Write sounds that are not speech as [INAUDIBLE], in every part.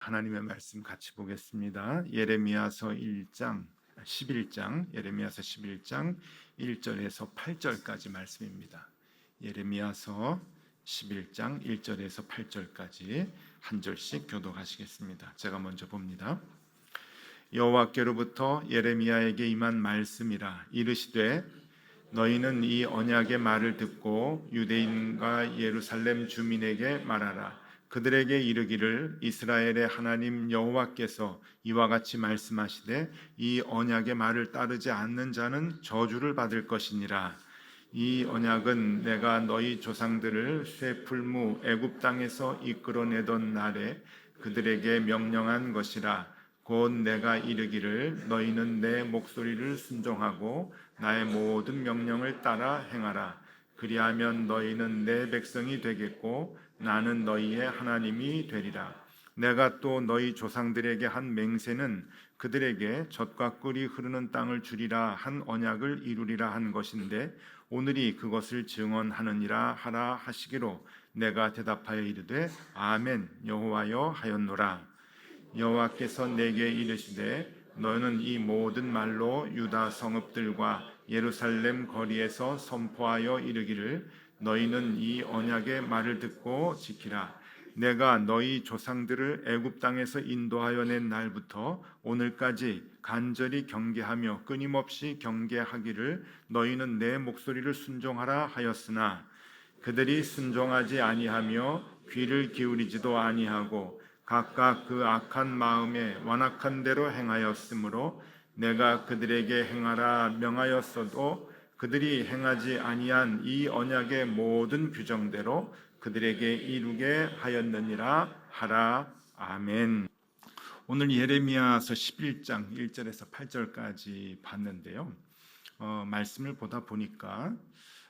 하나님의 말씀 같이 보겠습니다. 예레미야서 1장 11장 예레미야서 11장 1절에서 8절까지 말씀입니다. 예레미야서 11장 1절에서 8절까지 한 절씩 교독하시겠습니다. 제가 먼저 봅니다. 여호와께로부터 예레미야에게 임한 말씀이라 이르시되 너희는 이 언약의 말을 듣고 유대인과 예루살렘 주민에게 말하라 그들에게 이르기를 이스라엘의 하나님 여호와께서 이와 같이 말씀하시되 이 언약의 말을 따르지 않는 자는 저주를 받을 것이니라. 이 언약은 내가 너희 조상들을 쇠풀무 애굽 땅에서 이끌어내던 날에 그들에게 명령한 것이라. 곧 내가 이르기를 너희는 내 목소리를 순종하고 나의 모든 명령을 따라 행하라. 그리하면 너희는 내 백성이 되겠고 나는 너희의 하나님이 되리라. 내가 또 너희 조상들에게 한 맹세는 그들에게 젖과 꿀이 흐르는 땅을 주리라 한 언약을 이루리라 한 것인데 오늘이 그것을 증언하느니라 하라 하시기로 내가 대답하여 이르되 아멘 여호와여 하였노라 여호와께서 내게 이르시되 너는 이 모든 말로 유다 성읍들과 예루살렘 거리에서 선포하여 이르기를 너희는 이 언약의 말을 듣고 지키라. 내가 너희 조상들을 애굽 땅에서 인도하여 낸 날부터 오늘까지 간절히 경계하며 끊임없이 경계하기를 너희는 내 목소리를 순종하라 하였으나 그들이 순종하지 아니하며 귀를 기울이지도 아니하고 각각 그 악한 마음에 완악한 대로 행하였으므로 내가 그들에게 행하라 명하였어도 그들이 행하지 아니한 이 언약의 모든 규정대로 그들에게 이루게 하였느니라 하라 아멘. 오늘 예레미야서 11장 1절에서 8절까지 봤는데요. 어, 말씀을 보다 보니까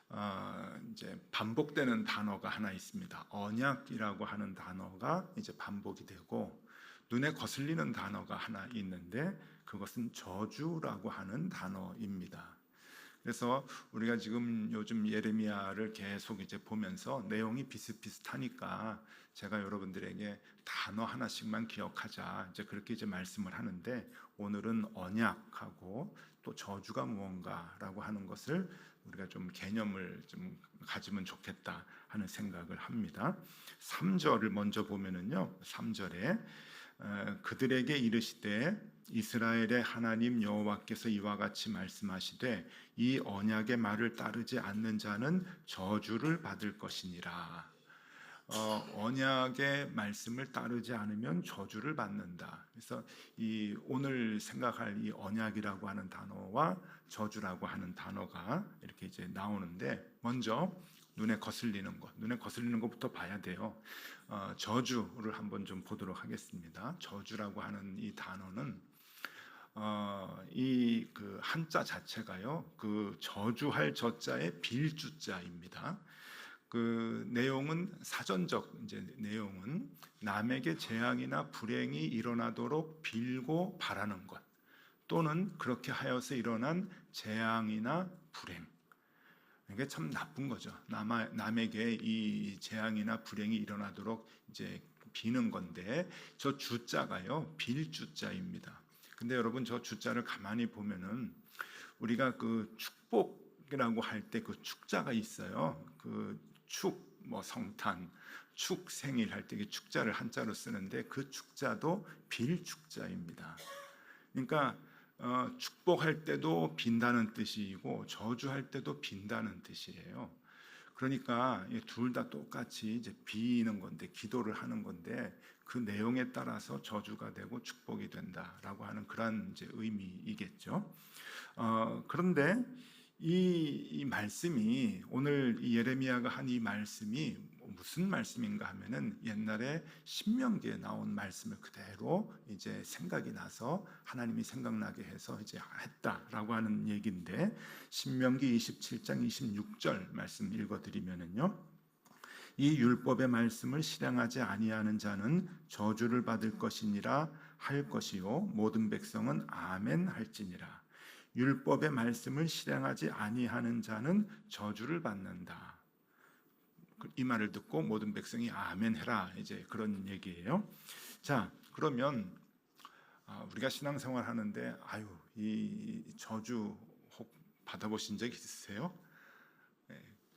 어, 이제 반복되는 단어가 하나 있습니다. 언약이라고 하는 단어가 이제 반복이 되고 눈에 거슬리는 단어가 하나 있는데 그것은 저주라고 하는 단어입니다. 그래서 우리가 지금 요즘 예레미야를 계속 이제 보면서 내용이 비슷비슷하니까 제가 여러분들에게 단어 하나씩만 기억하자 이제 그렇게 이제 말씀을 하는데 오늘은 언약하고 또 저주가 무언가라고 하는 것을 우리가 좀 개념을 좀 가지면 좋겠다 하는 생각을 합니다. 3절을 먼저 보면은요. 3절에 그들에게 이르시되 이스라엘의 하나님 여호와께서 이와 같이 말씀하시되 이 언약의 말을 따르지 않는 자는 저주를 받을 것이니라. 어, 언약의 말씀을 따르지 않으면 저주를 받는다. 그래서 이 오늘 생각할 이 언약이라고 하는 단어와 저주라고 하는 단어가 이렇게 이제 나오는데 먼저 눈에 거슬리는 것, 눈에 거슬리는 것부터 봐야 돼요. 어, 저주를 한번 좀 보도록 하겠습니다. 저주라고 하는 이 단어는 어, 이 그 한자 자체가요, 그 저주할 저자의 빌주자입니다. 그 내용은 사전적 이제 내용은 남에게 재앙이나 불행이 일어나도록 빌고 바라는 것 또는 그렇게 하여서 일어난 재앙이나 불행 이게 참 나쁜 거죠. 남, 남에게 이 재앙이나 불행이 일어나도록 이제 비는 건데 저 주자가요 빌 주자입니다. 근데 여러분 저 주자를 가만히 보면은 우리가 그 축복이라고 할 때 그 축자가 있어요. 그 축, 뭐 성탄, 축 생일 할때 축자를 한자로 쓰는데 그 축자도 빌 축자입니다. 그러니까 어, 축복할 때도 빈다는 뜻이고 저주할 때도 빈다는 뜻이에요. 그러니까 둘 다 똑같이 이제 비는 건데 기도를 하는 건데 그 내용에 따라서 저주가 되고 축복이 된다라고 하는 그런 이제 의미이겠죠. 어, 그런데 이, 이 말씀이 오늘 이 예레미야가 한 이 말씀이 무슨 말씀인가 하면은 옛날에 신명기에 나온 말씀을 그대로 이제 생각이 나서 하나님이 생각나게 해서 이제 했다라고 하는 얘기인데 신명기 27장 26절 말씀 읽어 드리면은요. 이 율법의 말씀을 실행하지 아니하는 자는 저주를 받을 것이니라 할 것이요 모든 백성은 아멘 할지니라. 율법의 말씀을 실행하지 아니하는 자는 저주를 받는다. 이 말을 듣고 모든 백성이 아멘 해라. 이제 그런 얘기예요. 자, 그러면 아, 우리가 신앙생활 하는데 아유 이 저주 혹 받아보신 적 있으세요?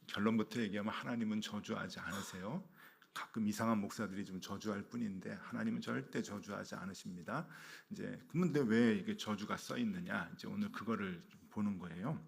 네, 결론부터 얘기하면 하나님은 저주하지 않으세요. 가끔 이상한 목사들이 좀 저주할 뿐인데 하나님은 절대 저주하지 않으십니다. 이제 근데 왜 이게 저주가 써 있느냐? 이제 오늘 그거를 좀 보는 거예요.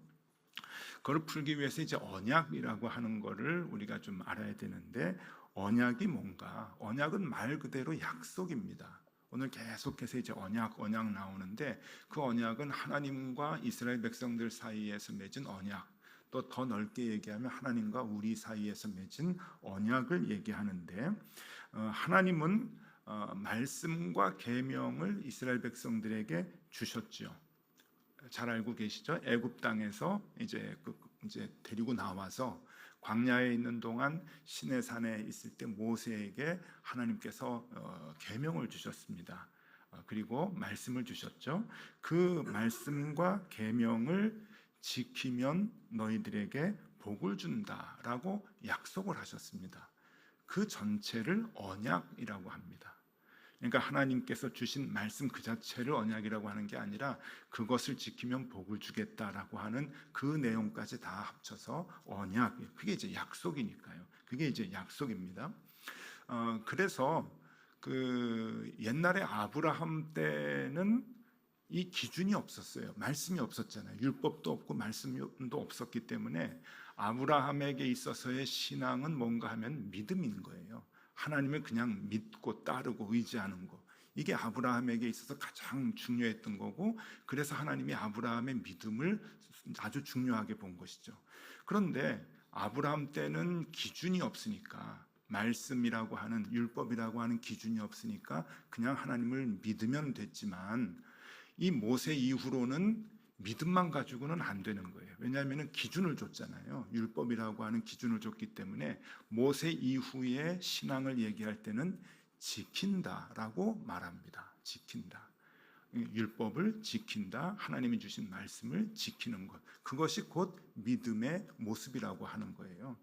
그걸 풀기 위해서 이제 언약이라고 하는 거를 우리가 좀 알아야 되는데 언약이 뭔가? 언약은 말 그대로 약속입니다. 오늘 계속해서 이제 언약 언약 나오는데 그 언약은 하나님과 이스라엘 백성들 사이에서 맺은 언약 또 더 넓게 얘기하면 하나님과 우리 사이에서 맺은 언약을 얘기하는데 어, 하나님은 어, 말씀과 계명을 이스라엘 백성들에게 주셨지요. 잘 알고 계시죠? 애굽 땅에서 이제 그 이제 데리고 나와서 광야에 있는 동안 시내 산에 있을 때 모세에게 하나님께서 어, 계명을 주셨습니다. 어, 그리고 말씀을 주셨죠. 그 말씀과 계명을 지키면 너희들에게 복을 준다라고 약속을 하셨습니다. 그 전체를 언약이라고 합니다. 그러니까 하나님께서 주신 말씀 그 자체를 언약이라고 하는 게 아니라 그것을 지키면 복을 주겠다라고 하는 그 내용까지 다 합쳐서 언약. 그게 이제 약속이니까요. 그게 이제 약속입니다. 어, 그래서 그 옛날에 아브라함 때는 이 기준이 없었어요. 말씀이 없었잖아요. 율법도 없고 말씀도 없었기 때문에 아브라함에게 있어서의 신앙은 뭔가 하면 믿음인 거예요. 하나님을 그냥 믿고 따르고 의지하는 거. 이게 아브라함에게 있어서 가장 중요했던 거고 그래서 하나님이 아브라함의 믿음을 아주 중요하게 본 것이죠. 그런데 아브라함 때는 기준이 없으니까 말씀이라고 하는 율법이라고 하는 기준이 없으니까 그냥 하나님을 믿으면 됐지만 이 모세 이후로는 믿음만 가지고는 안 되는 거예요. 왜냐하면 기준을 줬잖아요. 율법이라고 하는 기준을 줬기 때문에 모세 이후의 신앙을 얘기할 때는 지킨다라고 말합니다. 지킨다. 율법을 지킨다. 하나님이 주신 말씀을 지키는 것. 그것이 곧 믿음의 모습이라고 하는 거예요.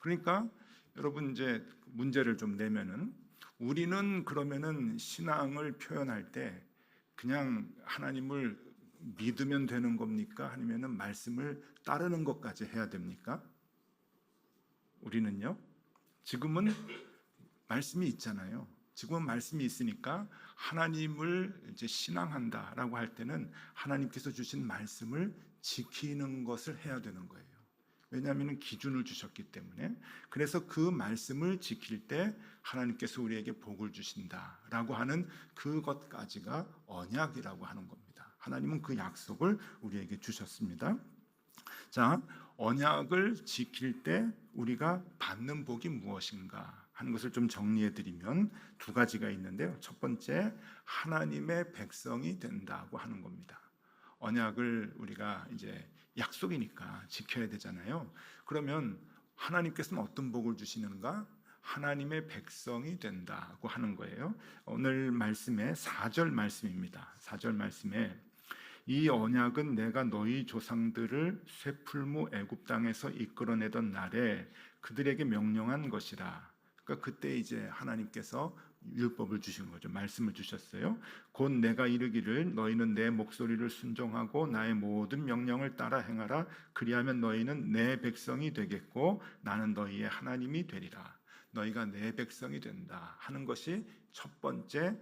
그러니까 여러분 이제 문제를 좀 내면은 우리는 그러면은 신앙을 표현할 때 그냥 하나님을 믿으면 되는 겁니까? 아니면은 말씀을 따르는 것까지 해야 됩니까? 우리는요. 지금은 말씀이 있잖아요. 지금은 말씀이 있으니까 하나님을 이제 신앙한다라고 할 때는 하나님께서 주신 말씀을 지키는 것을 해야 되는 거예요. 왜냐하면 기준을 주셨기 때문에 그래서 그 말씀을 지킬 때 하나님께서 우리에게 복을 주신다라고 하는 그것까지가 언약이라고 하는 겁니다. 하나님은 그 약속을 우리에게 주셨습니다. 자, 언약을 지킬 때 우리가 받는 복이 무엇인가 하는 것을 좀 정리해 드리면 두 가지가 있는데요. 첫 번째, 하나님의 백성이 된다고 하는 겁니다. 언약을 우리가 이제 약속이니까 지켜야 되잖아요. 그러면 하나님께서는 어떤 복을 주시는가? 하나님의 백성이 된다고 하는 거예요. 오늘 말씀의 4절 말씀입니다. 4절 말씀에 이 언약은 내가 너희 조상들을 쇠풀무 애굽 땅에서 이끌어내던 날에 그들에게 명령한 것이라. 그러니까 그때 이제 하나님께서 율법을 주신 거죠. 말씀을 주셨어요. 곧 내가 이르기를 너희는 내 목소리를 순종하고 나의 모든 명령을 따라 행하라. 그리하면 너희는 내 백성이 되겠고 나는 너희의 하나님이 되리라. 너희가 내 백성이 된다 하는 것이 첫 번째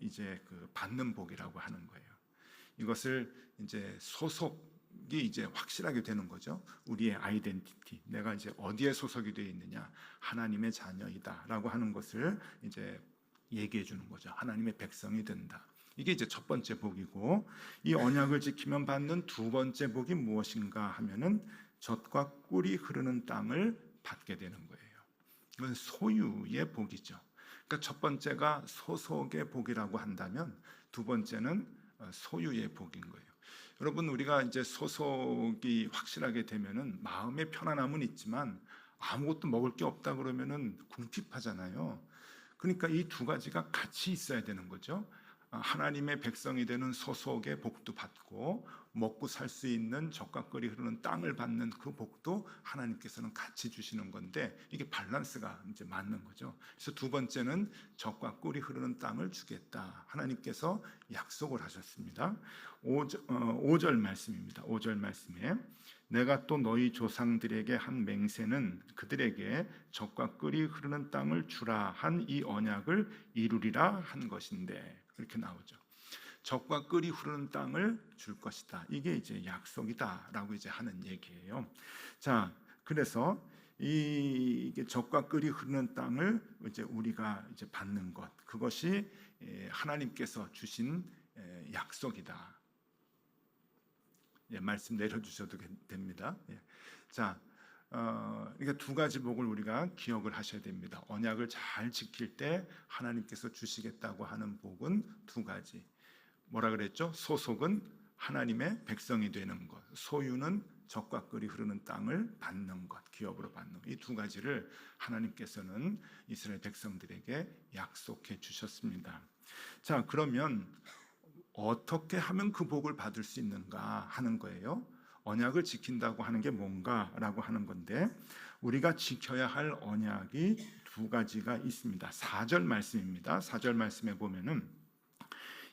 이제 그 받는 복이라고 하는 거예요. 이것을 이제 소속 이 이제 확실하게 되는 거죠. 우리의 아이덴티티. 내가 이제 어디에 소속이 되어 있느냐? 하나님의 자녀이다 라고 하는 것을 이제 얘기해 주는 거죠. 하나님의 백성이 된다. 이게 이제 첫 번째 복이고 이 언약을 지키면 받는 두 번째 복이 무엇인가 하면은 젖과 꿀이 흐르는 땅을 받게 되는 거예요. 이건 소유의 복이죠. 그러니까 첫 번째가 소속의 복이라고 한다면 두 번째는 소유의 복인 거예요. 여러분 우리가 이제 소속이 확실하게 되면은 마음의 편안함은 있지만 아무것도 먹을 게 없다 그러면은 궁핍하잖아요. 그러니까 이 두 가지가 같이 있어야 되는 거죠. 하나님의 백성이 되는 소속의 복도 받고 먹고 살 수 있는 꿀이 흐르는 땅을 받는 그 복도 하나님께서는 같이 주시는 건데 이게 밸런스가 이제 맞는 거죠. 그래서 두 번째는 적과 꿀이 흐르는 땅을 주겠다. 하나님께서 약속을 하셨습니다. 5절, 어, 5절 말씀입니다. 5절 말씀에 내가 또 너희 조상들에게 한 맹세는 그들에게 적과 꿀이 흐르는 땅을 주라 한 이 언약을 이루리라 한 것인데 그렇게 나오죠. 적과 꿀이 흐르는 땅을 줄 것이다. 이게 이제 약속이다라고 이제 하는 얘기예요. 자, 그래서 이 적과 꿀이 흐르는 땅을 이제 우리가 이제 받는 것 그것이 예, 하나님께서 주신 예, 약속이다. 예, 말씀 내려주셔도 됩니다. 예. 자, 어, 그러니까 두 가지 복을 우리가 기억을 하셔야 됩니다. 언약을 잘 지킬 때 하나님께서 주시겠다고 하는 복은 두 가지. 뭐라 그랬죠? 소속은 하나님의 백성이 되는 것, 소유는 적과 꿀이 흐르는 땅을 받는 것, 기업으로 받는 것. 이 두 가지를 하나님께서는 이스라엘 백성들에게 약속해 주셨습니다. 자, 그러면 어떻게 하면 그 복을 받을 수 있는가 하는 거예요. 언약을 지킨다고 하는 게 뭔가라고 하는 건데 우리가 지켜야 할 언약이 두 가지가 있습니다. 4절 말씀입니다. 4절 말씀에 보면은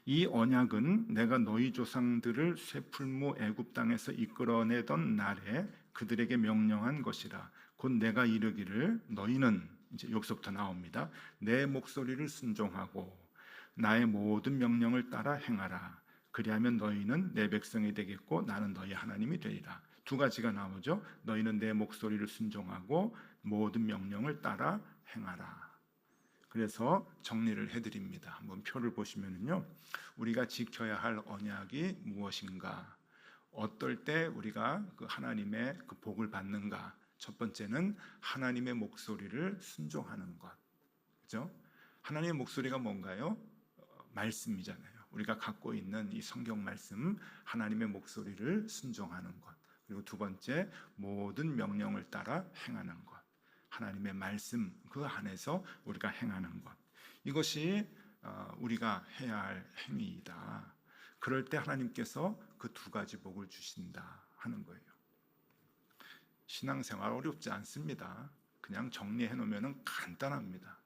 이 언약은 내가 너희 조상들을 쇠풀무 애굽 땅에서 이끌어내던 날에 그들에게 명령한 것이라 곧 내가 이르기를 너희는 이제 여기서부터 나옵니다. 내 목소리를 순종하고 나의 모든 명령을 따라 행하라. 그리하면 너희는 내 백성이 되겠고 나는 너희 하나님이 되리라. 두 가지가 나오죠. 너희는 내 목소리를 순종하고 모든 명령을 따라 행하라. 그래서 정리를 해드립니다. 한번 표를 보시면은요, 우리가 지켜야 할 언약이 무엇인가, 어떨 때 우리가 그 하나님의 그 복을 받는가. 첫 번째는 하나님의 목소리를 순종하는 것, 그죠? 하나님의 목소리가 뭔가요? 어, 말씀이잖아요. 우리가 갖고 있는 이 성경 말씀, 하나님의 목소리를 순종하는 것. 그리고 두 번째, 모든 명령을 따라 행하는 것. 하나님의 말씀 그 안에서 우리가 행하는 것. 이것이 어, 우리가 해야 할 행위이다. 그럴 때 하나님께서 그 두 가지 복을 주신다 하는 거예요. 신앙생활 어렵지 않습니다. 그냥 정리해 놓으면 간단합니다.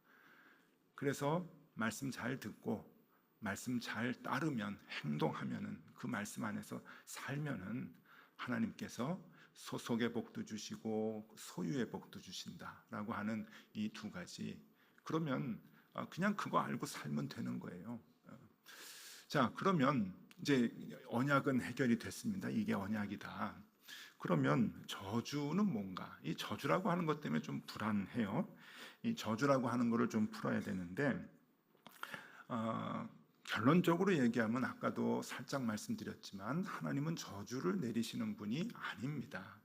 그래서 말씀 잘 듣고 말씀 잘 따르면 행동하면은 그 말씀 안에서 살면은 하나님께서 소속의 복도 주시고 소유의 복도 주신다라고 하는 이 두 가지. 그러면 아, 그냥 그거 알고 살면 되는 거예요. 어. 자, 그러면 이제 언약은 해결이 됐습니다. 이게 언약이다. 그러면 저주는 뭔가? 이 저주라고 하는 것 때문에 좀 불안해요. 이 저주라고 하는 것을 좀 풀어야 되는데 어, 결론적으로 얘기하면 아까도 살짝 말씀드렸지만 하나님은 저주를 내리시는 분이 아닙니다.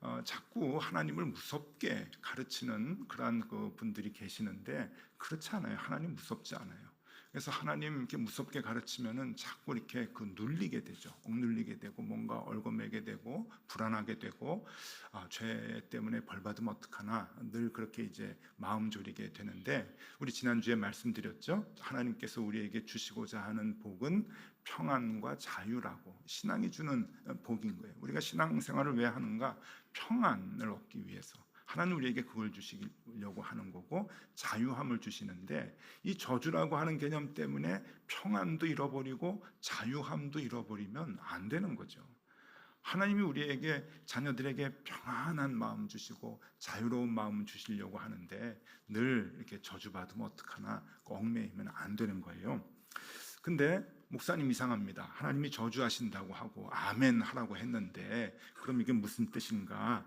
어, 자꾸 하나님을 무섭게 가르치는 그러한 그 분들이 계시는데 그렇지 않아요. 하나님 무섭지 않아요. 그래서 하나님 이렇게 무섭게 가르치면은 자꾸 이렇게 그 눌리게 되죠. 억눌리게 되고 뭔가 얼거매게 되고 불안하게 되고 아, 죄 때문에 벌 받으면 어떡하나 늘 그렇게 이제 마음 졸이게 되는데 우리 지난주에 말씀드렸죠. 하나님께서 우리에게 주시고자 하는 복은 평안과 자유라고 신앙이 주는 복인 거예요. 우리가 신앙생활을 왜 하는가? 평안을 얻기 위해서. 하나님 우리에게 그걸 주시려고 하는 거고 자유함을 주시는데 이 저주라고 하는 개념 때문에 평안도 잃어버리고 자유함도 잃어버리면 안 되는 거죠. 하나님이 우리에게 자녀들에게 평안한 마음 주시고 자유로운 마음 주시려고 하는데 늘 이렇게 저주받으면 어떡하나 얽매이면 안 되는 거예요. 근데 목사님 이상합니다. 하나님이 저주하신다고 하고 아멘 하라고 했는데 그럼 이게 무슨 뜻인가?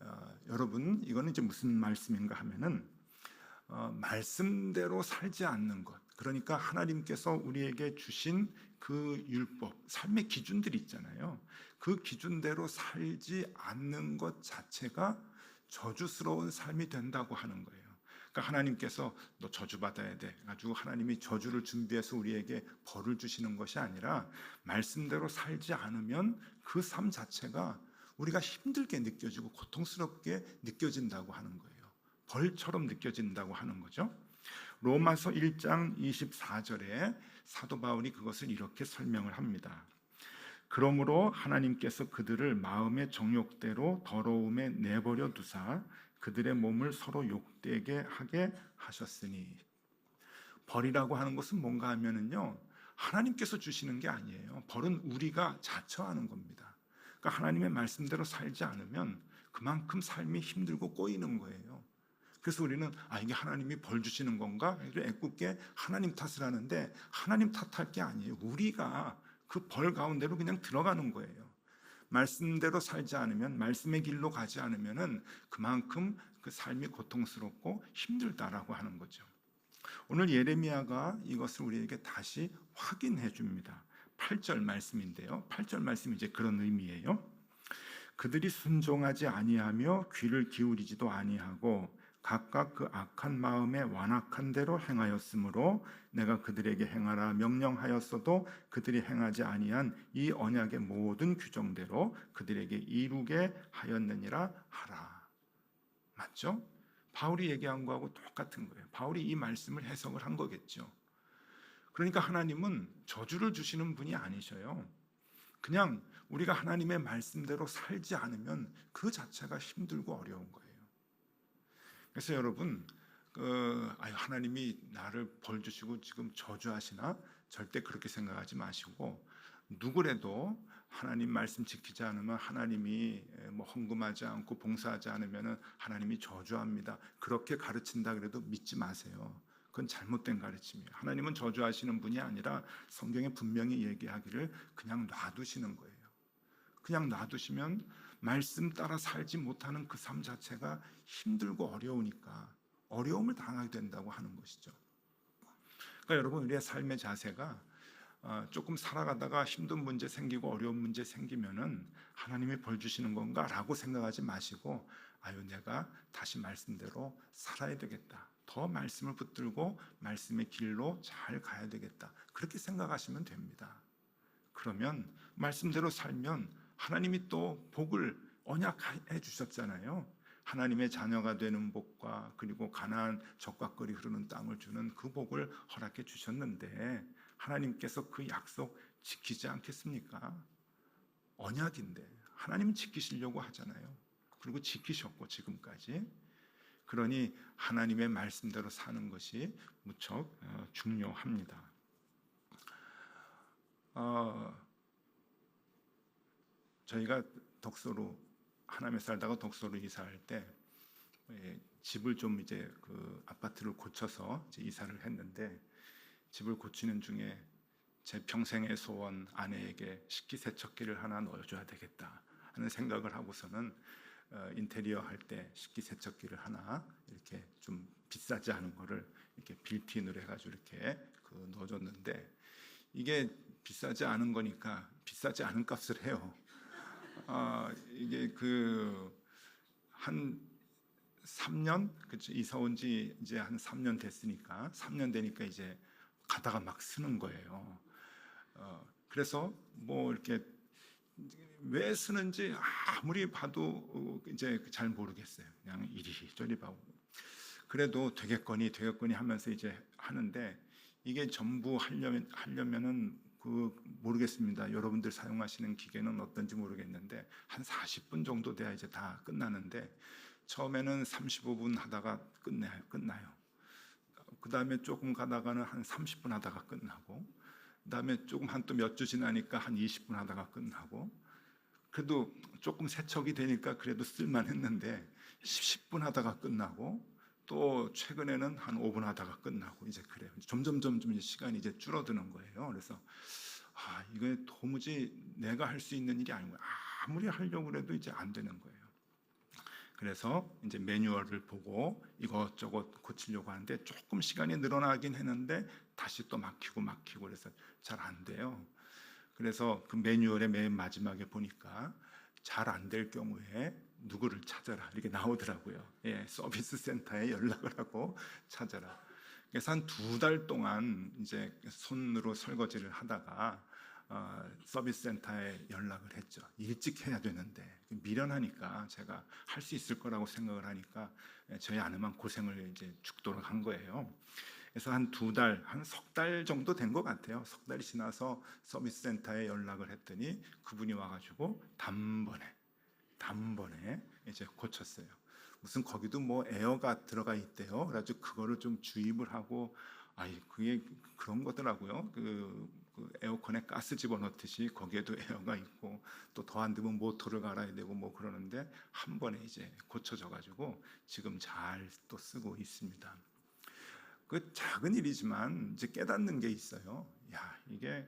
어, 여러분 이거는 이제 무슨 말씀인가 하면은 어, 말씀대로 살지 않는 것. 그러니까 하나님께서 우리에게 주신 그 율법, 삶의 기준들이 있잖아요. 그 기준대로 살지 않는 것 자체가 저주스러운 삶이 된다고 하는 거예요. 그러니까 하나님께서 너 저주 받아야 돼. 가지고 하나님이 저주를 준비해서 우리에게 벌을 주시는 것이 아니라 말씀대로 살지 않으면 그 삶 자체가 우리가 힘들게 느껴지고 고통스럽게 느껴진다고 하는 거예요. 벌처럼 느껴진다고 하는 거죠. 로마서 1장 24절에 사도 바울이 그것을 이렇게 설명을 합니다. 그러므로 하나님께서 그들을 마음의 정욕대로 더러움에 내버려 두사 그들의 몸을 서로 욕되게 하게 하셨으니 벌이라고 하는 것은 뭔가 하면은요 하나님께서 주시는 게 아니에요. 벌은 우리가 자처하는 겁니다. 그러니까 하나님의 말씀대로 살지 않으면 그만큼 삶이 힘들고 꼬이는 거예요. 그래서 우리는 아 이게 하나님이 벌 주시는 건가? 애꿎게 하나님 탓을 하는데 하나님 탓할 게 아니에요. 우리가 그 벌 가운데로 그냥 들어가는 거예요. 말씀대로 살지 않으면 말씀의 길로 가지 않으면은 그만큼 그 삶이 고통스럽고 힘들다라고 하는 거죠. 오늘 예레미야가 이것을 우리에게 다시 확인해 줍니다. 8절 말씀인데요. 8절 말씀이 이제 그런 의미예요. 그들이 순종하지 아니하며 귀를 기울이지도 아니하고 각각 그 악한 마음에 완악한 대로 행하였으므로 내가 그들에게 행하라 명령하였어도 그들이 행하지 아니한 이 언약의 모든 규정대로 그들에게 이루게 하였느니라 하라. 맞죠? 바울이 얘기한 거하고 똑같은 거예요. 바울이 이 말씀을 해석을 한 거겠죠. 그러니까 하나님은 저주를 주시는 분이 아니셔요. 그냥 우리가 하나님의 말씀대로 살지 않으면 그 자체가 힘들고 어려운 거예요. 그래서 여러분, 그, 아유, 하나님이 나를 벌 주시고 지금 저주하시나? 절대 그렇게 생각하지 마시고, 누구래도 하나님 말씀 지키지 않으면 하나님이 뭐 헌금하지 않고 봉사하지 않으면 하나님이 저주합니다. 그렇게 가르친다 그래도 믿지 마세요. 그건 잘못된 가르침이에요. 하나님은 저주하시는 분이 아니라 성경에 분명히 얘기하기를 그냥 놔두시는 거예요. 그냥 놔두시면 말씀 따라 살지 못하는 그 삶 자체가 힘들고 어려우니까 어려움을 당하게 된다고 하는 것이죠. 그러니까 여러분 우리의 삶의 자세가 어, 조금 살아가다가 힘든 문제 생기고 어려운 문제 생기면은 하나님이 벌 주시는 건가라고 생각하지 마시고 아유 내가 다시 말씀대로 살아야 되겠다. 더 말씀을 붙들고 말씀의 길로 잘 가야 되겠다. 그렇게 생각하시면 됩니다. 그러면 말씀대로 살면 하나님이 또 복을 언약해 주셨잖아요. 하나님의 자녀가 되는 복과 그리고 가나안 적과거리 흐르는 땅을 주는 그 복을 허락해 주셨는데 하나님께서 그 약속 지키지 않겠습니까? 언약인데 하나님은 지키시려고 하잖아요. 그리고 지키셨고 지금까지 그러니 하나님의 말씀대로 사는 것이 무척 어, 중요합니다. 어, 저희가 덕소로 하남에 살다가 덕소로 이사할 때 예, 집을 좀 이제 그 아파트를 고쳐서 이제 이사를 했는데 집을 고치는 중에 제 평생의 소원 아내에게 식기세척기를 하나 넣어줘야 되겠다 하는 생각을 하고서는 어, 인테리어 할 때 식기 세척기를 하나 이렇게 좀 비싸지 않은 거를 이렇게 빌트인으로 해가지고 이렇게 그 넣어줬는데 이게 비싸지 않은 거니까 비싸지 않은 값을 해요. 아 이게 그 한 3년 그쵸 이사 온 지 이제 한 3년 됐으니까 3년 되니까 이제 가다가 막 쓰는 거예요. 어, 그래서 뭐 이렇게 왜 쓰는지 아무리 봐도 어, 이제 잘 모르겠어요. 그냥 이리저리 봐고 그래도 되겠거니 되겠거니 하면서 이제 하는데 이게 전부 하려면 하려면은 그 모르겠습니다. 여러분들 사용하시는 기계는 어떤지 모르겠는데 한 40분 정도 돼야 이제 다 끝나는데 처음에는 35분 하다가 끝나요. 끝나요. 그 다음에 조금 가다가는 한 30분 하다가 끝나고, 그 다음에 조금 한 또 몇 주 지나니까 한 20분 하다가 끝나고, 그래도 조금 세척이 되니까 그래도 쓸만했는데 10분 하다가 끝나고, 또 최근에는 한 5분 하다가 끝나고 이제 그래요. 점점 점점 시간이 이제 줄어드는 거예요. 그래서 아 이게 도무지 내가 할 수 있는 일이 아니고 아무리 하려고 해도 이제 안 되는 거예요. 그래서 이제 매뉴얼을 보고 이것저것 고치려고 하는데 조금 시간이 늘어나긴 했는데 다시 또 막히고 막히고 그래서 잘 안 돼요. 그래서 그 매뉴얼의 맨 마지막에 보니까 잘 안 될 경우에 누구를 찾아라 이렇게 나오더라고요. 예, 서비스 센터에 연락을 하고 찾아라. 그래서 한 두 달 동안 이제 손으로 설거지를 하다가 어, 서비스 센터에 연락을 했죠. 일찍 해야 되는데 미련하니까 제가 할 수 있을 거라고 생각을 하니까 저희 아내만 고생을 이제 죽도록 한 거예요. 그래서 한 두 달, 한 석 달 정도 된 것 같아요. 석 달이 지나서 서비스 센터에 연락을 했더니 그분이 와가지고 단번에 단번에 이제 고쳤어요. 무슨 거기도 뭐 에어가 들어가 있대요. 그래가지고 그거를 좀 주입을 하고 아이 그게 그런 거더라고요. 그, 그 에어컨에 가스 집어넣듯이 거기에도 [LAUGHS] 에어가 있고 또 더 안 되면 모터를 갈아야 되고 뭐 그러는데 한 번에 이제 고쳐져 가지고 지금 잘 또 쓰고 있습니다. 그 작은 일이지만 이제 깨닫는 게 있어요. 야 이게,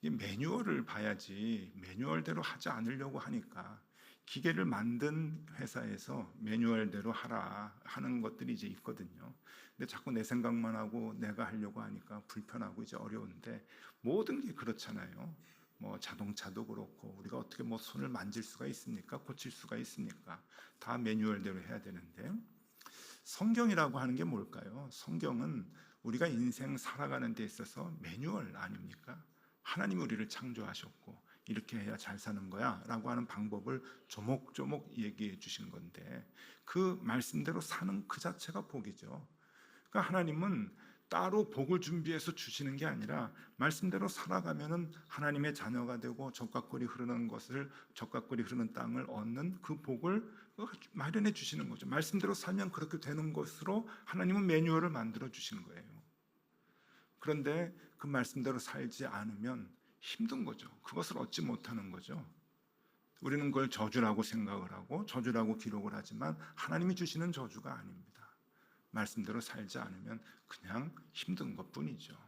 이게 매뉴얼을 봐야지 매뉴얼대로 하지 않으려고 하니까 기계를 만든 회사에서 매뉴얼대로 하라 하는 것들이 이제 있거든요. 근데 자꾸 내 생각만 하고 내가 하려고 하니까 불편하고 이제 어려운데 모든 게 그렇잖아요. 뭐 자동차도 그렇고 우리가 어떻게 뭐 손을 만질 수가 있습니까? 고칠 수가 있습니까? 다 매뉴얼대로 해야 되는데 성경이라고 하는 게 뭘까요? 성경은 우리가 인생 살아가는 데 있어서 매뉴얼 아닙니까? 하나님이 우리를 창조하셨고 이렇게 해야 잘 사는 거야 라고 하는 방법을 조목조목 얘기해 주신 건데 그 말씀대로 사는 그 자체가 복이죠. 그러니까 하나님은 따로 복을 준비해서 주시는 게 아니라 말씀대로 살아가면은 하나님의 자녀가 되고 적각골이 흐르는 것을 적각골이 흐르는 땅을 얻는 그 복을 마련해 주시는 거죠. 말씀대로 살면 그렇게 되는 것으로 하나님은 매뉴얼을 만들어 주신 거예요. 그런데 그 말씀대로 살지 않으면 힘든 거죠. 그것을 얻지 못하는 거죠. 우리는 그걸 저주라고 생각을 하고 저주라고 기록을 하지만 하나님이 주시는 저주가 아닙니다. 말씀대로 살지 않으면 그냥 힘든 것 뿐이죠.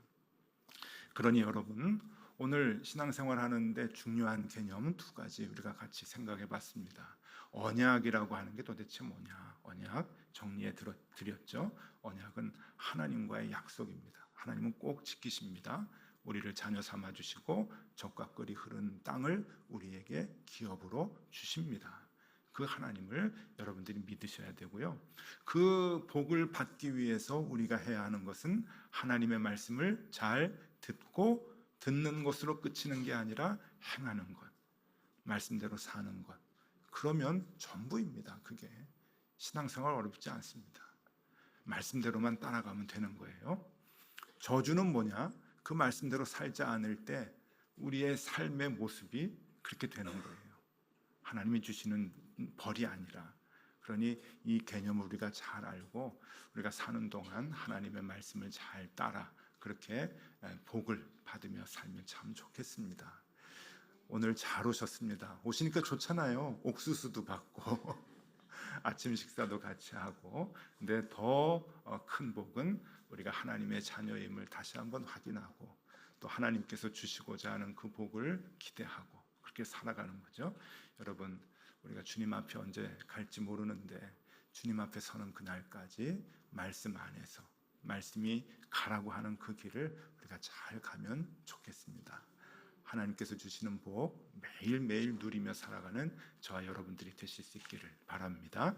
그러니 여러분, 오늘 신앙생활 하는데 중요한 개념은 두 가지 우리가 같이 생각해 봤습니다. 언약이라고 하는 게 도대체 뭐냐? 언약 정리해 드렸죠. 언약은 하나님과의 약속입니다. 하나님은 꼭 지키십니다. 우리를 자녀 삼아 주시고 적과 끓이 흐른 땅을 우리에게 기업으로 주십니다. 그 하나님을 여러분들이 믿으셔야 되고요. 그 복을 받기 위해서 우리가 해야 하는 것은 하나님의 말씀을 잘 듣고 듣는 것으로 그치는 게 아니라 행하는 것. 말씀대로 사는 것. 그러면 전부입니다. 그게 신앙생활 어렵지 않습니다. 말씀대로만 따라가면 되는 거예요. 저주는 뭐냐? 그 말씀대로 살지 않을 때 우리의 삶의 모습이 그렇게 되는 거예요. 하나님이 주시는 벌이 아니라 그러니 이 개념을 우리가 잘 알고 우리가 사는 동안 하나님의 말씀을 잘 따라 그렇게 복을 받으며 살면 참 좋겠습니다. 오늘 잘 오셨습니다. 오시니까 좋잖아요. 옥수수도 받고 [LAUGHS] 아침 식사도 같이 하고 근데 더 큰 복은 우리가 하나님의 자녀임을 다시 한번 확인하고 또 하나님께서 주시고자 하는 그 복을 기대하고 그렇게 살아가는 거죠. 여러분 우리가 주님 앞에 언제 갈지 모르는데 주님 앞에 서는 그날까지 말씀 안에서 말씀이 가라고 하는 그 길을 우리가 잘 가면 좋겠습니다. 하나님께서 주시는 복 매일매일 누리며 살아가는 저와 여러분들이 되실 수 있기를 바랍니다.